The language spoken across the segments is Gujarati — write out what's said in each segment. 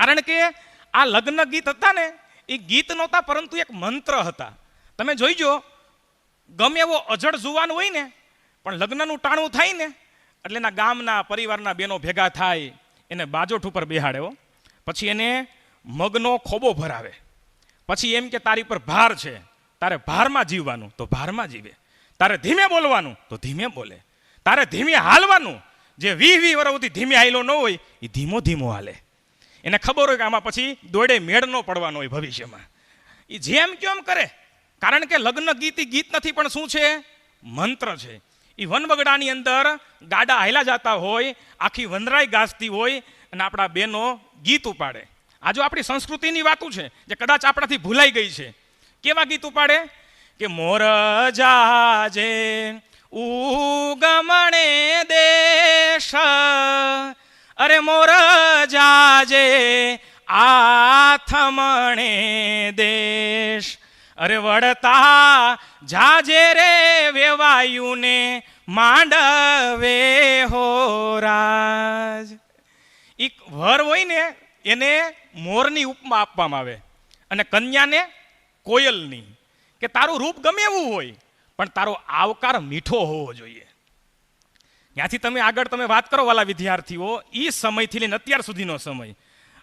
કારણ કે આ લગ્ન ગીત હતા ને, એ ગીત નહોતા, પરંતુ એક મંત્ર હતા. તમે જોઈજો, ગમે એવો અજડ જુવાન હોય ને, પણ લગ્નનું ટાણું થાય ને, એટલે એના ગામના પરિવારના બેનો ભેગા થાય, એને બાજોઠ ઉપર બેહાડ્યો પછી એને મગનો ખોબો ભરાવે. પછી એમ કે, તારી પર ભાર છે. તારે ભારમાં જીવવાનું. તો ભારમાં જીવે. તારે ધીમે બોલવાનું, તો ધીમે બોલે. તારે ધીમે હાલવાનું. જે વી વી વરવથી ધીમે હાલ્યો ન હોય, એ ધીમો ધીમો હાલે. એને ખબર હોય કે આમાં પછી દોડે મેળ ન પડવાનો હોય ભવિષ્યમાં. એ જેમ કેમ કરે? કારણ કે લગ્ન ગીત ગીત નથી, પણ શું છે? મંત્ર છે. એ વનબગડાની અંદર ગાડા હાયલા જતા હોય, આખી વનરાઈ ગાજતી હોય અને આપણા બેનો ગીત ઉપાડે. આ જો આપણી સંસ્કૃતિની વાતું છે, જે કદાચ આપણાથી ભૂલાઈ ગઈ છે. કેવા ગીત ઉપાડે? કે મોર જાજે ઉગમણે દેશ મોર જાજે આથમણે દેશ. અરે વળતા જાજે રે વેવાયુને માંડવે હો રાજ. એક વર હોય ને એને મોરની ઉપમા આપવામાં આવે અને કન્યાને કોયલની. કે તારું રૂપ ગમે એવું હોય, પણ તારો આવકાર મીઠો હોવો જોઈએ. ત્યાંથી તમે આગળ તમે વાત કરો વાલા વિદ્યાર્થીઓ એ સમયથી લઈને અત્યાર સુધીનો સમય.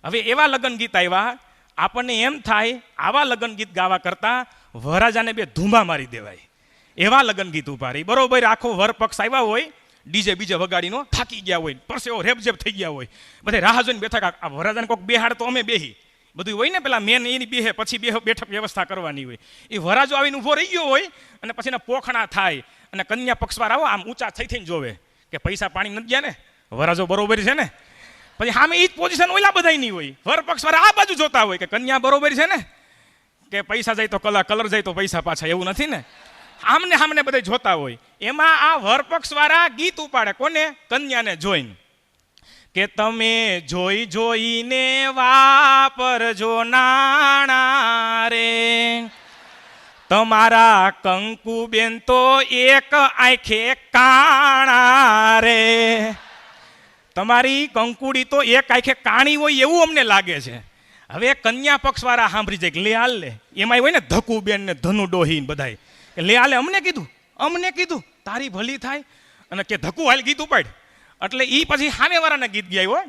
હવે એવા લગ્ન ગીત આવ્યા આપણને એમ થાય, આવા લગ્ન ગીત ગાવા કરતાં વરરાજાને બે ધૂંબા મારી દેવાય. એવા લગ્ન ગીત ઊભા રહી. બરોબર, આખો વર પક્ષ આવ્યા હોય, ડીજે બીજે વગાડીનો થાકી ગયા હોય, પરસેવો રેપઝેપ થઈ ગયા હોય. બધે રાહ જોઈને બેઠા આ વરરાજાને કોઈક બેહાડ તો અમે બેહી. બધું હોય ને પેલા મેન, એની બેહે, પછી બે બેઠક વ્યવસ્થા કરવાની હોય. એ વરાજો આવીને ઊભો રહી ગયો હોય અને પછી એના પોખણા થાય અને કન્યા પક્ષવાર આવો, આમ ઊંચા થઈ થઈને જોવે. કે પૈસા પાણી નથી ગયા ને? વરાજો બરોબર છે ને? પછી સામે એ જ પોઝિશન ઓલા નહીં હોય. વર પક્ષવાર આ બાજુ જોતા હોય કે કન્યા બરોબર છે ને? કે પૈસા જાય તો કલર કલર જાય તો પૈસા પાછા, એવું નથી ને? આમને સામને બધા જોતા હોય. એમાં આ વરપક્ષ વાળા ગીત ઉપાડે. કોને? કન્યાને જોઈને. કે તમે જોઈ જોઈને વાપરજો નાણા રે. તમારા કંકુબેન તો એક આંખે કાણા રે. તમારી કંકુડી તો એક આંખે કાણી હોય એવું અમને લાગે છે. હવે કન્યા પક્ષવાળા સાંભળી જાય લે હાલ લે. એમાં હોય ને ધકુબેન ને ધનુ ડોહી ને બધાય લે હાલે અમને કીધું અમને કીધું, તારી ભલી થાય. અને કે, ધકુ, હાલ ગીત ઉપાડ. એટલે એ પછી સામેવાળાને ગીત ગાય હોય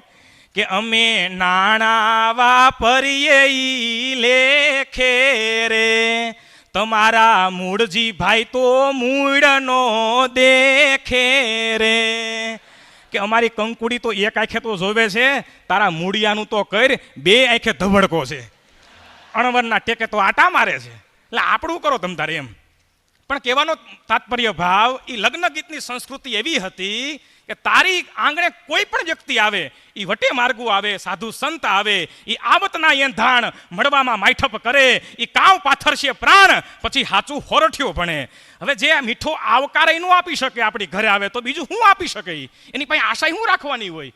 કે, અમે નાણા વાપરીએ લે લેખે રે. તમારા મૂળજી ભાઈ તો મૂળનો દેખે રે. કે અમારી કંકુડી તો એક આંખે તો જોવે છે, તારા મૂળિયાનું તો કર, બે આંખે ધબડકો છે. અણવરના ટેકે તો આટા મારે છે. એટલે આપણું કરો તમ તારે એમ. પણ કહેવાનો તાત્પર્ય ભાવ એ લગ્ન ગીતની સંસ્કૃતિ એવી હતી કે તારી આંગણે કોઈ પણ વ્યક્તિ આવે એ વટે માર્ગુ આવે, સાધુ સંત આવે એ આવતના ધાણ મળવામાં માઠપ કરે એ કાવ પાથરશે પ્રાણ, પછી હાચું હોરઠિયો ભણે. હવે જે મીઠો આવકાર એનું આપી શકે, આપણી ઘરે આવે તો બીજું શું આપી શકે એની પાસે આશા શું રાખવાની હોય?